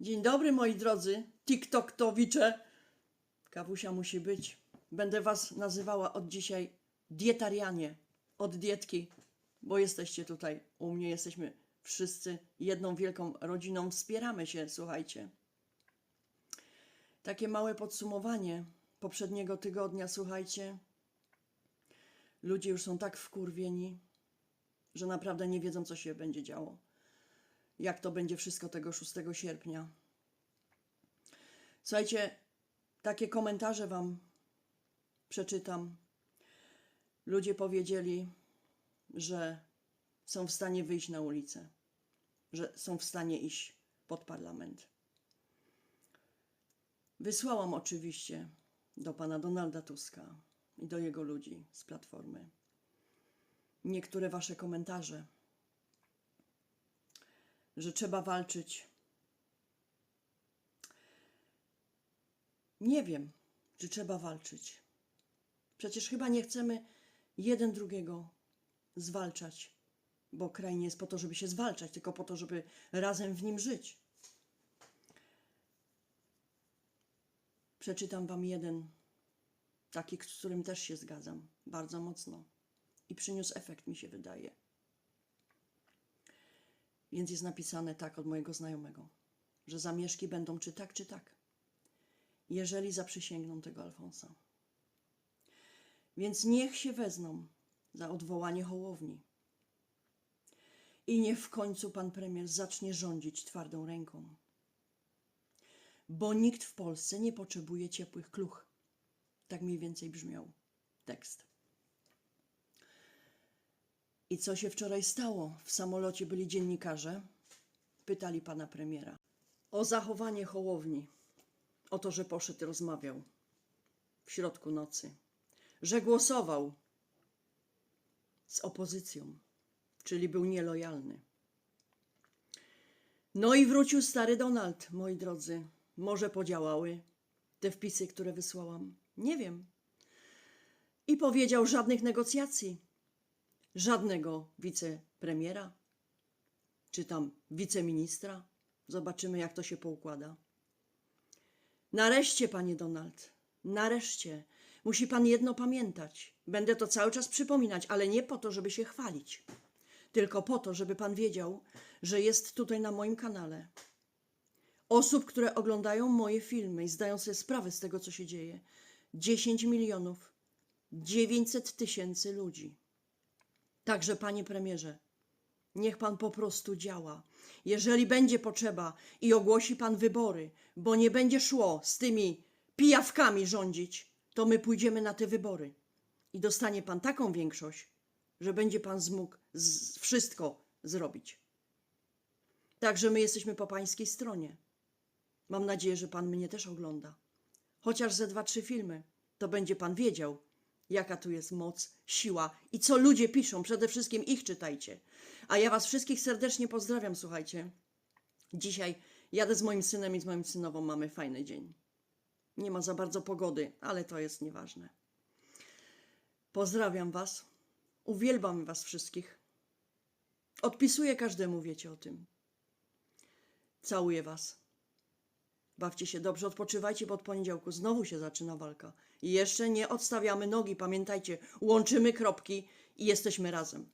Dzień dobry, moi drodzy TikToktowicze. Kawusia musi być. Będę was nazywała od dzisiaj dietarianie, od dietki, bo jesteście tutaj u mnie, jesteśmy wszyscy jedną wielką rodziną, wspieramy się, słuchajcie. Takie małe podsumowanie poprzedniego tygodnia, słuchajcie. Ludzie już są tak wkurwieni, że naprawdę nie wiedzą, co się będzie działo jak to będzie wszystko tego 6 sierpnia. Słuchajcie, takie komentarze Wam przeczytam. Ludzie powiedzieli, że są w stanie wyjść na ulicę, że są w stanie iść pod parlament. Wysłałam oczywiście do pana Donalda Tuska i do jego ludzi z platformy niektóre Wasze komentarze że trzeba walczyć. Nie wiem, czy trzeba walczyć. Przecież chyba nie chcemy jeden drugiego zwalczać, bo kraj nie jest po to, żeby się zwalczać, tylko po to, żeby razem w nim żyć. Przeczytam Wam jeden, taki, z którym też się zgadzam, bardzo mocno. I przyniósł efekt, mi się wydaje. Więc jest napisane tak od mojego znajomego, że zamieszki będą czy tak, czy tak, jeżeli zaprzysięgną tego Alfonsa. Więc niech się wezmą za odwołanie Hołowni. I niech w końcu pan premier zacznie rządzić twardą ręką. Bo nikt w Polsce nie potrzebuje ciepłych kluch. Tak mniej więcej brzmiał tekst. I co się wczoraj stało? W samolocie byli dziennikarze. Pytali pana premiera o zachowanie Hołowni, o to, że poszedł rozmawiał w środku nocy, że głosował z opozycją, czyli był nielojalny. No i wrócił stary Donald, moi drodzy. Może podziałały te wpisy, które wysłałam? Nie wiem. I powiedział żadnych negocjacji żadnego wicepremiera, czy tam wiceministra. Zobaczymy, jak to się poukłada. Nareszcie, panie Donald, nareszcie. Musi pan jedno pamiętać. Będę to cały czas przypominać, ale nie po to, żeby się chwalić, tylko po to, żeby pan wiedział, że jest tutaj na moim kanale osób, które oglądają moje filmy i zdają sobie sprawę z tego, co się dzieje. 10 milionów 900 tysięcy ludzi. Także, panie premierze, niech pan po prostu działa. Jeżeli będzie potrzeba i ogłosi pan wybory, bo nie będzie szło z tymi pijawkami rządzić, to my pójdziemy na te wybory. I dostanie pan taką większość, że będzie pan zmógł z wszystko zrobić. Także my jesteśmy po pańskiej stronie. Mam nadzieję, że pan mnie też ogląda. Chociaż ze dwa, trzy filmy, to będzie pan wiedział, jaka tu jest moc, siła i co ludzie piszą. Przede wszystkim ich czytajcie. A ja Was wszystkich serdecznie pozdrawiam, słuchajcie. Dzisiaj jadę z moim synem i z moim synową mamy fajny dzień. Nie ma za bardzo pogody, ale to jest nieważne. Pozdrawiam Was. Uwielbiam Was wszystkich. Odpisuję każdemu, wiecie o tym. Całuję Was. Bawcie się dobrze, odpoczywajcie, bo od poniedziałku znowu się zaczyna walka. I jeszcze nie odstawiamy nogi, pamiętajcie, łączymy kropki i jesteśmy razem.